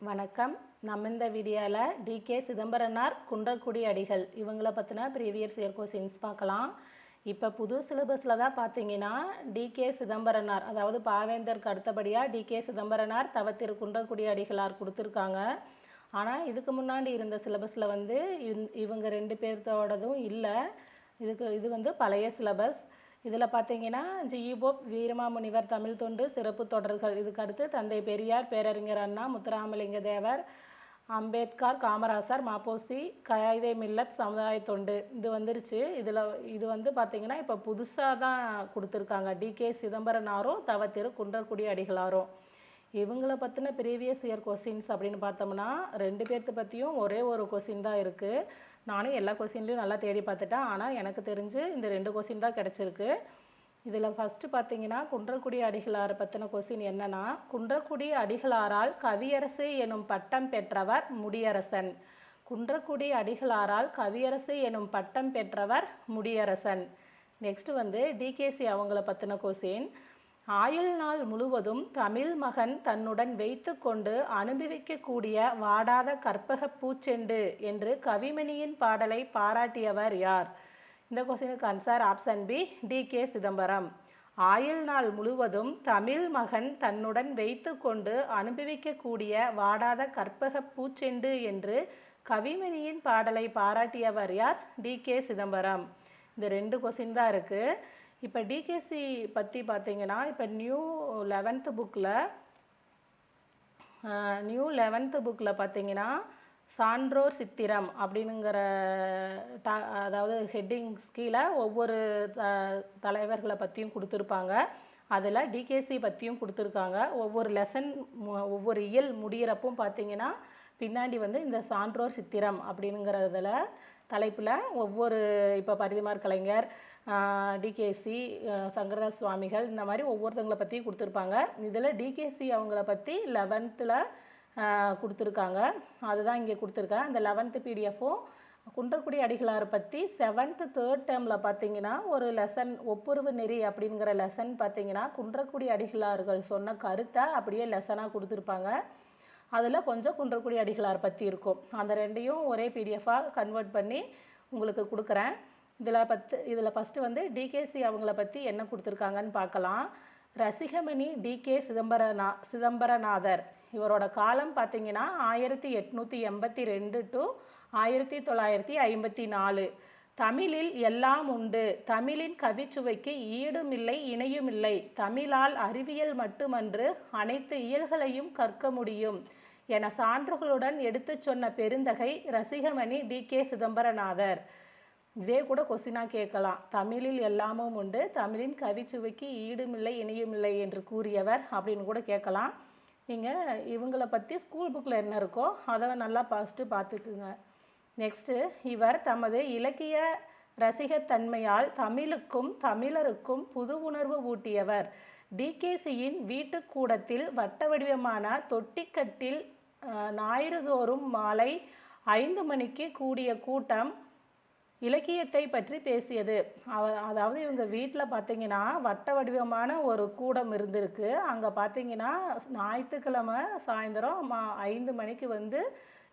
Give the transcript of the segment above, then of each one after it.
வணக்கம். நம்ம இந்த வீடியோவில் டிகே சிதம்பரனார் குன்றக்குடி அடிகள் இவங்கள பற்றின ப்ரீவியஸ் இயர் கொஸ்டின்ஸ் பார்க்கலாம். இப்போ புது சிலபஸில் தான் பார்த்தீங்கன்னா டிகே சிதம்பரனார் அதாவது பாவேந்தருக்கு அடுத்தபடியாக டிகே சிதம்பரனார் தவத்திரு குன்றக்குடி அடிகளார் கொடுத்துருக்காங்க. ஆனால் இதுக்கு முன்னாடி இருந்த சிலபஸில் வந்து இவ்- இவங்க ரெண்டு பேர்த்தோடதும் இல்லை. இதுக்கு இது வந்து பழைய சிலபஸ் இதில் பார்த்தீங்கன்னா ஜியுபோப் வீரமாமுனிவர் தமிழ் தொண்டு சிறப்பு தொடர்கள். இதுக்கு அடுத்து தந்தை பெரியார் பேரறிஞர் அண்ணா முத்துராமலிங்க தேவர் அம்பேத்கர் காமராசர் மாப்போசி கயாதே மில்லத் சமுதாய தொண்டு. இது வந்துருச்சு. இதில் இது வந்து பார்த்தீங்கன்னா இப்போ புதுசாக தான் கொடுத்துருக்காங்க. டிகே சிதம்பரனாரும் தவ திரு குன்றக்குடி அடிகளாரும். இவங்கள பற்றின ப்ரீவியஸ் இயர் கொஸ்டின்ஸ் அப்படின்னு பார்த்தோம்னா ரெண்டு பேர்த்து பற்றியும் ஒரே ஒரு கொஸ்டின் தான் இருக்குது நானும் எல்லா கொஸ்டின்லையும் நல்லா தேடி பார்த்துட்டேன். ஆனால் எனக்கு தெரிஞ்சு இந்த ரெண்டு கொஸ்டின் தான் கிடச்சிருக்கு. இதில் ஃபஸ்ட்டு பார்த்தீங்கன்னா குன்றக்குடி அடிகளார் பற்றின கொஸ்டின் என்னன்னா குன்றக்குடி அடிகளாரால் கவியரசு எனும் பட்டம் பெற்றவர் முடியரசன். குன்றக்குடி அடிகளாரால் கவியரசு எனும் பட்டம் பெற்றவர் முடியரசன். நெக்ஸ்ட் வந்து டிகேசி அவங்கள பற்றின கொஸ்டின். ஆயுள் நாள் முழுவதும் தமிழ் மகன் தன்னுடன் வைத்துக்கொண்டு அனுபவிக்கக்கூடிய வாடாத கற்பக பூச்செண்டு என்று கவிமணியின் பாடலை பாராட்டியவர் யார்? இந்த கொஸ்டினுக்கு answer option B T K Chidambaram. ஆயுள் நாள் முழுவதும் தமிழ் மகன் தன்னுடன் வைத்துக்கொண்டு அனுபவிக்கக்கூடிய வாடாத கற்பக பூச்செண்டு என்று கவிமணியின் பாடலை பாராட்டியவர் யார்? T K Chidambaram. இந்த ரெண்டு கொஸ்டின் தான் இருக்குது இப்போ டிகேசி பற்றி பார்த்தீங்கன்னா இப்போ நியூ லெவன்த்து புக்கில் நியூ லெவன்த்து புக்கில் பார்த்தீங்கன்னா சான்றோர் சித்திரம் அப்படிங்கிற ட அதாவது ஹெட்டிங்ஸ் கீழே ஒவ்வொரு த தலைவர்களை பற்றியும் கொடுத்துருப்பாங்க. அதில் டிகேசி பற்றியும் கொடுத்துருக்காங்க. ஒவ்வொரு லெசன் ஒவ்வொரு இயல் முடியிறப்பும் பார்த்தீங்கன்னா பின்னாடி வந்து இந்த சான்றோர் சித்திரம் அப்படிங்கிறதுல தலைப்பில் ஒவ்வொரு இப்போ பரிதிமார் கலைஞர் டிகேசி சங்கரதாஸ் சுவாமிகள் இந்த மாதிரி ஒவ்வொருத்தவங்களை பற்றி கொடுத்துருப்பாங்க. இதில் டிகேசி அவங்கள பற்றி லெவன்த்தில் கொடுத்துருக்காங்க. அதுதான் இங்கே கொடுத்துருக்கேன். அந்த லெவன்த்து பிடிஎஃப்பும் குன்றக்குடி அடிகளாரை பற்றி செவன்த்து தேர்ட் டேர்மில் பார்த்தீங்கன்னா ஒரு லெசன் ஒப்புரவு நெறி அப்படிங்கிற லெசன் பார்த்தீங்கன்னா குன்றக்குடி அடிகளார்கள் சொன்ன கருத்தை அப்படியே லெசனாக கொடுத்துருப்பாங்க. அதில் கொஞ்சம் குன்றக்குடி அடிகளார் பற்றி இருக்கும். அந்த ரெண்டையும் ஒரே பிடிஎஃபாக கன்வெர்ட் பண்ணி உங்களுக்கு கொடுக்குறேன். இதில் பத்து இதில் ஃபஸ்ட்டு வந்து டிகேசி அவங்கள பற்றி என்ன கொடுத்துருக்காங்கன்னு பார்க்கலாம். ரசிகமணி டிகே சிதம்பரநா சிதம்பரநாதர். இவரோட காலம் பார்த்தீங்கன்னா ஆயிரத்தி எட்நூற்றி எண்பத்தி ரெண்டு டு ஆயிரத்தி தொள்ளாயிரத்தி ஐம்பத்தி நாலு. தமிழில் எல்லாம் உண்டு. தமிழின் கவிச்சுவைக்கு ஈடுமில்லை இணையுமில்லை. தமிழால் அறிவியல் மட்டுமன்று அனைத்து இயல்களையும் கற்க முடியும் என சான்றுகளுடன் எடுத்துச் சொன்ன பெருந்தகை ரசிகமணி டி கே சிதம்பரநாதர். இதே கூட கொஸ்டினாக கேட்கலாம். தமிழில் எல்லாமும் உண்டு. தமிழின் கவிச்சுவைக்கு ஈடுமில்லை இணையுமில்லை என்று கூறியவர் அப்படின்னு கூட கேட்கலாம். நீங்கள் இவங்களை பற்றி ஸ்கூல் புக்கில் என்ன இருக்கோ அதை நல்லா ஃபஸ்ட்டு பார்த்துக்குங்க. நெக்ஸ்ட்டு இவர் தமது இலக்கிய ரசிகத்தன்மையால் தமிழுக்கும் தமிழருக்கும் புது உணர்வு ஊட்டியவர். டிகேசியின் வீட்டுக்கூடத்தில் வட்ட வடிவமான தொட்டிக்கட்டில் ஞாயிறுதோறும் மாலை ஐந்து மணிக்கு கூடிய கூட்டம் இலக்கியத்தை பற்றி பேசியது. அவ அதாவது இவங்க வீட்டில் பார்த்தீங்கன்னா வட்ட வடிவமான ஒரு கூடம் இருந்திருக்கு. அங்கே பார்த்தீங்கன்னா ஞாயிற்றுக்கிழமை சாயந்தரம் மா ஐந்து மணிக்கு வந்து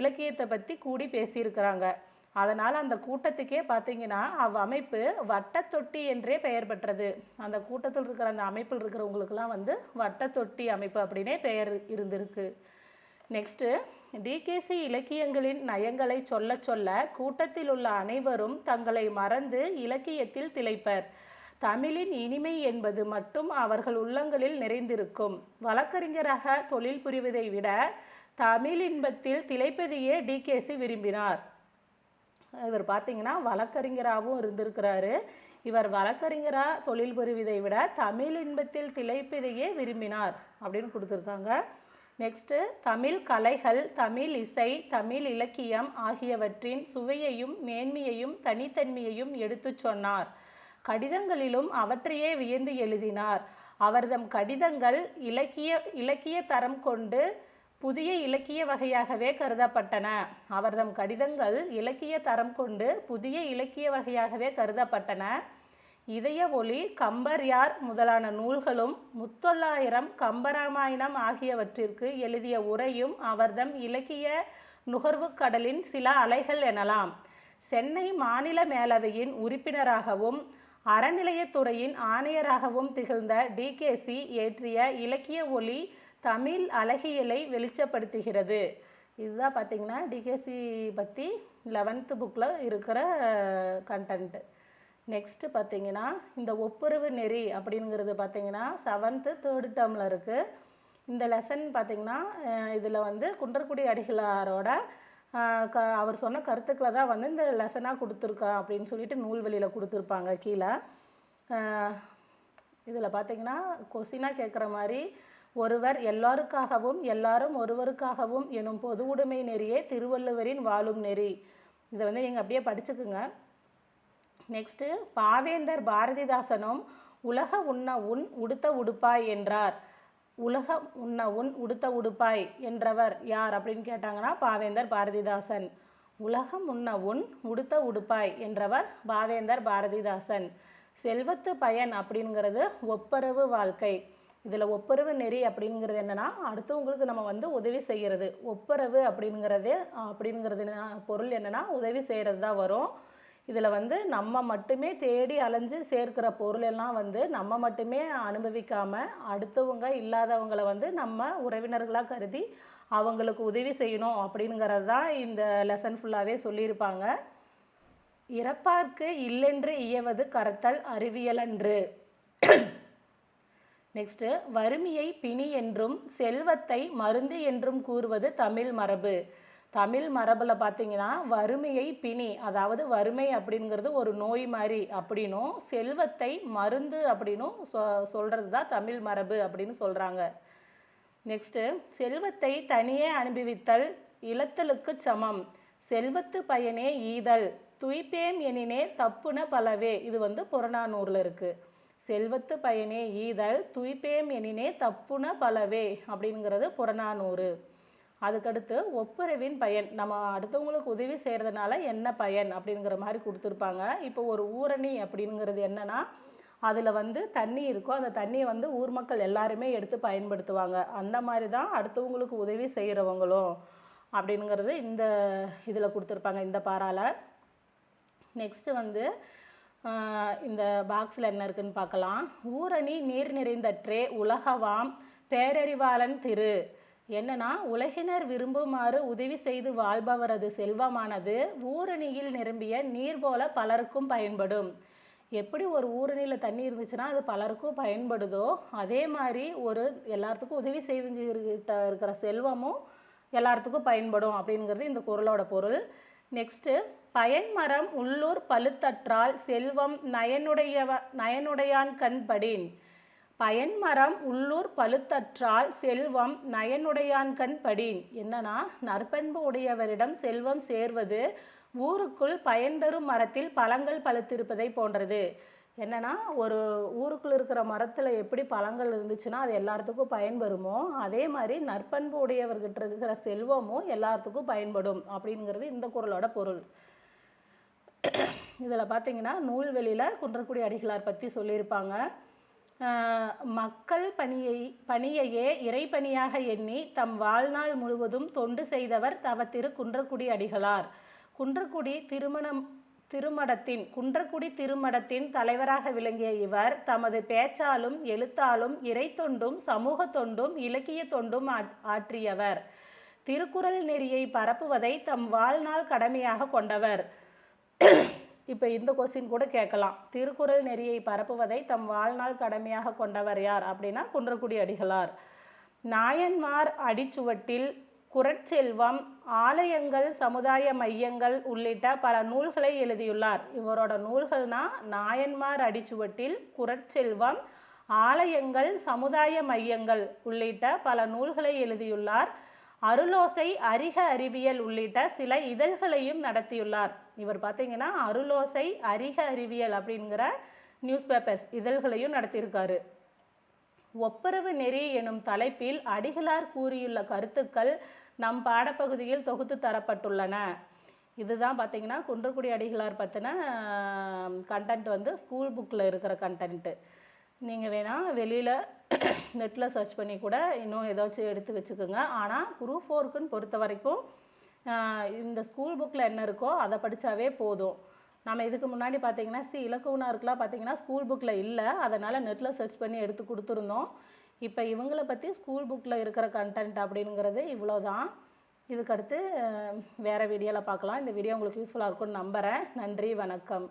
இலக்கியத்தை பற்றி கூடி பேசியிருக்கிறாங்க. அதனால் அந்த கூட்டத்துக்கே பார்த்தீங்கன்னா அவ்வமைப்பு வட்டத்தொட்டி என்றே பெயர் பெற்றது. அந்த கூட்டத்தில் இருக்கிற அந்த அமைப்பில் இருக்கிறவங்களுக்கெல்லாம் வந்து வட்டத்தொட்டி அமைப்பு அப்படின்னே பெயர் இருந்திருக்கு. நெக்ஸ்ட்டு டிகேசி இலக்கியங்களின் நயங்களை சொல்ல சொல்ல கூட்டத்தில் உள்ள அனைவரும் தங்களை மறந்து இலக்கியத்தில் திளைப்பர். தமிழின் இனிமை என்பது மட்டும் அவர்கள் உள்ளங்களில் நிறைந்திருக்கும். வழக்கறிஞராக தொழில் புரிவதை விட தமிழ் இன்பத்தில் திளைப்பதையே டிகேசி விரும்பினார். இவர் பார்த்தீங்கன்னா வழக்கறிஞராகவும் இருந்திருக்கிறாரு. இவர் வழக்கறிஞராக தொழில் புரிவதை விட தமிழ் இன்பத்தில் திளைப்பதையே விரும்பினார் அப்படின்னு கொடுத்துருக்காங்க. நெக்ஸ்ட்டு தமிழ் கலைகள் தமிழ் இசை தமிழ் இலக்கியம் ஆகியவற்றின் சுவையையும் மேன்மையையும் தனித்தன்மையையும் எடுத்துச் சொன்னார். கடிதங்களிலும் அவற்றையே வியந்து எழுதினார். அவர்தம் கடிதங்கள் இலக்கிய இலக்கிய தரம் கொண்டு புதிய இலக்கிய வகையாகவே கருதப்பட்டன. அவர்தம் கடிதங்கள் இலக்கிய தரம் கொண்டு புதிய இலக்கிய வகையாகவே கருதப்பட்டன. இதய ஒளி கம்பர்யார் முதலான நூல்களும் முத்தொள்ளாயிரம் கம்பராமாயணம் ஆகியவற்றிற்கு எழுதிய உரையும் அவர்தம் இலக்கிய நுகர்வுக் கடலின் சில அலைகள் எனலாம். சென்னை மாநில மேலவையின் உறுப்பினராகவும் அறநிலையத்துறையின் ஆணையராகவும் திகழ்ந்த டிகேசி ஏற்றிய இலக்கிய ஒளி தமிழ் அழகியலை வெளிச்சப்படுத்துகிறது. இதுதான் பார்த்திங்கன்னா டிகேசி பற்றி லெவன்த்து புக்கில் இருக்கிற கண்டென்ட்டு நெக்ஸ்ட்டு பார்த்தீங்கன்னா இந்த ஒப்புரவு நெறி அப்படிங்கிறது பார்த்தீங்கன்னா செவன்த்து தேர்டு டேர்மில் இருக்குது இந்த லெசன் பார்த்தீங்கன்னா இதில் வந்து குன்றக்குடி அடிகளாரோட க அவர் சொன்ன கருத்துக்களை தான் வந்து இந்த லெசனாக கொடுத்துருக்கா அப்படின்னு சொல்லிட்டு நூல்வெளியில் கொடுத்துருப்பாங்க கீழே. இதில் பார்த்தீங்கன்னா கொஸ்டினாக கேட்குற மாதிரி ஒருவர் எல்லாருக்காகவும் எல்லாரும் ஒருவருக்காகவும் எனும் பொது உடைமை நெறியே திருவள்ளுவரின் வாழும் நெறி. இதை வந்து நீங்கள் அப்படியே படிச்சுக்குங்க. நெக்ஸ்ட்டு பாவேந்தர் பாரதிதாசனும் உலக உண்ண உன் உடுத்த உடுப்பாய் என்றார். உலக உண்ண உன் உடுத்த உடுப்பாய் என்றவர் யார் அப்படின்னு கேட்டாங்கன்னா பாவேந்தர் பாரதிதாசன். உலகம் உண்ண உன் உடுத்த உடுப்பாய் என்றவர் பாவேந்தர் பாரதிதாசன். செல்வத்து பயன் அப்படிங்கிறது ஒப்பரவு வாழ்க்கை. இதில் ஒப்பரவு நெறி அப்படிங்கிறது என்னன்னா அடுத்தவங்களுக்கு நம்ம வந்து உதவி செய்கிறது ஒப்பரவு அப்படிங்கிறது அப்படிங்கிறது பொருள் என்னன்னா உதவி செய்கிறது தான் வரும். இதில் வந்து நம்ம மட்டுமே தேடி அலைஞ்சு சேர்க்கிற பொருள் எல்லாம் வந்து நம்ம மட்டுமே அனுபவிக்காமல் அடுத்தவங்க இல்லாதவங்களை வந்து நம்ம உறவினர்களாக கருதி அவங்களுக்கு உதவி செய்யணும் அப்படிங்கிறது தான் இந்த லெசன் ஃபுல்லாகவே சொல்லியிருப்பாங்க. இறப்பார்க்கு இல்லென்று இயவது கரத்தல் அறிவியலன்று நெக்ஸ்ட்டு வறுமையை பிணி என்றும் செல்வத்தை மருந்து என்றும் கூறுவது தமிழ் மரபு. தமிழ் மரபில் பார்த்தீங்கன்னா வறுமையை பிணி அதாவது வறுமை அப்படிங்கிறது ஒரு நோய் மாதிரி அப்படின்னும் செல்வத்தை மருந்து அப்படின்னும் சொ சொல்கிறது தான் தமிழ் மரபு அப்படின்னு சொல்கிறாங்க நெக்ஸ்ட்டு செல்வத்தை தனியே அனுபவித்தல் இழத்தலுக்கு சமம். செல்வத்து பயனே ஈதல் துய்ப்பேம் எனினே தப்புன பலவே இது வந்து புறநானூரில் இருக்குது செல்வத்து பயனே ஈதல் துய்ப்பேம் எனினே தப்புன பலவே அப்படிங்கிறது புறநானூறு. அதுக்கடுத்து ஒப்புரவின் பயன். நம்ம அடுத்தவங்களுக்கு உதவி செய்கிறதுனால என்ன பயன் அப்படிங்கிற மாதிரி கொடுத்துருப்பாங்க. இப்போ ஒரு ஊரணி அப்படிங்கிறது என்னன்னா அதில் வந்து தண்ணி இருக்கும். அந்த தண்ணியை வந்து ஊர் மக்கள் எல்லாருமே எடுத்து பயன்படுத்துவாங்க. அந்த மாதிரி தான் அடுத்தவங்களுக்கு உதவி செய்கிறவங்களும் அப்படிங்கிறது இந்த இதில் கொடுத்துருப்பாங்க இந்த பாறால். நெக்ஸ்ட்டு வந்து இந்த பாக்ஸில் என்ன இருக்குன்னு பார்க்கலாம். ஊரணி நீர் நிறைந்தற்றே உலகவாம் பேரறிவாளன் திரு. என்னன்னா உலகினர் விரும்புமாறு உதவி செய்து வாழ்பவரது செல்வமானது ஊரணியில் நிரம்பிய நீர் போல பலருக்கும் பயன்படும். எப்படி ஒரு ஊரணியில் தண்ணி இருந்துச்சுன்னா அது பலருக்கும் பயன்படுதோ அதே மாதிரி ஒரு எல்லாத்துக்கும் உதவி செய்துகிட்ட இருக்கிற செல்வமும் எல்லாத்துக்கும் பயன்படும் அப்படிங்கிறது இந்த குரலோட பொருள். நெக்ஸ்ட்டு பயன்மரம் உள்ளூர் பழுத்தற்றால் செல்வம் நயனுடையவ நயனுடையான் கண்படின் பயன்மரம் உள்ளூர் பழுத்தற்றால் செல்வம் நயனுடையான்கண் படின். என்னன்னா நற்பண்பு உடையவரிடம் செல்வம் சேர்வது ஊருக்குள் பயன் தரும் மரத்தில் பழங்கள் பழுத்திருப்பதை போன்றது. என்னன்னா ஒரு ஊருக்குள்ள இருக்கிற மரத்தில் எப்படி பழங்கள் இருந்துச்சுன்னா அது எல்லாத்துக்கும் பயன்பெறுமோ அதே மாதிரி நற்பண்பு உடையவர்கிட்ட இருக்கிற செல்வமும் எல்லாத்துக்கும் பயன்படும் அப்படிங்கிறது இந்த குரலோட பொருள். இதில் பார்த்தீங்கன்னா நூல்வெளியில் குன்றக்குடி அடிகளார் பற்றி சொல்லியிருப்பாங்க. மக்கள் பணியை பணியையே இறைப்பணியாக எண்ணி தம் வாழ்நாள் முழுவதும் தொண்டு செய்தவர் தவ திரு குன்றக்குடி அடிகளார். குன்றக்குடி திருமணம் திருமடத்தின் குன்றக்குடி திருமடத்தின் தலைவராக விளங்கிய இவர் தமது பேச்சாலும் எழுத்தாலும் இறை தொண்டும் சமூக தொண்டும் இலக்கிய தொண்டும் ஆற்றியவர். திருக்குறள் நெறியை பரப்புவதை தம் வாழ்நாள் கடமையாக கொண்டவர். இப்போ இந்த கொஸ்டின் கூட கேட்கலாம். திருக்குறள் நெறியை பரப்புவதை தம் வாழ்நாள் கடமையாக கொண்டவர் யார்? அப்படின்னா குன்றக்குடி அடிகளார். நாயன்மார் அடிச்சுவட்டில் குரட்செல்வம் ஆலயங்கள் சமுதாய மையங்கள் உள்ளிட்ட பல நூல்களை எழுதியுள்ளார். இவரோட நூல்கள்னா நாயன்மார் அடிச்சுவட்டில் குரட்செல்வம் ஆலயங்கள் சமுதாய மையங்கள் உள்ளிட்ட பல நூல்களை எழுதியுள்ளார். அருளோசை அறிக அறிவியல் உள்ளிட்ட சில இதழ்களையும் நடத்தியுள்ளார். இவர் பார்த்தீங்கன்னா அருளோசை அரிக அறிவியல் அப்படிங்கிற நியூஸ் பேப்பர்ஸ் இதழ்களையும் நடத்தியிருக்காரு. ஒப்புரவு நெறி எனும் தலைப்பில் அடிகளார் கூறியுள்ள கருத்துக்கள் நம் பாடப்பகுதியில் தொகுத்து தரப்பட்டுள்ளன. இதுதான் பார்த்தீங்கன்னா குன்றக்குடி அடிகளார் பற்றின கண்டென்ட் வந்து ஸ்கூல் புக்கில் இருக்கிற கண்டென்ட்டு நீங்கள் வேணால் வெளியில் நெட்டில் சர்ச் பண்ணி கூட இன்னும் ஏதாச்சும் எடுத்து வச்சுக்கோங்க. ஆனால் குரூப் ஃபோருக்குன்னு பொறுத்த வரைக்கும் இந்த ஸ்கூல் புக்கில் என்ன இருக்கோ அதை படித்தாவே போதும். நம்ம இதுக்கு முன்னாடி பார்த்தீங்கன்னா சி இலக்குவனாருக்குலாம் பார்த்தீங்கன்னா ஸ்கூல் புக்கில் இல்லை. அதனால் நெட்டில் சர்ச் பண்ணி எடுத்து கொடுத்துருந்தோம். இப்போ இவங்கள பற்றி ஸ்கூல் புக்கில் இருக்கிற கண்டென்ட் அப்படிங்கிறது இவ்வளோ தான் இதுக்கடுத்து வேறு வீடியோவில் பார்க்கலாம். இந்த வீடியோ உங்களுக்கு யூஸ்ஃபுல்லாக இருக்கும்னு நம்புகிறேன் நன்றி வணக்கம்.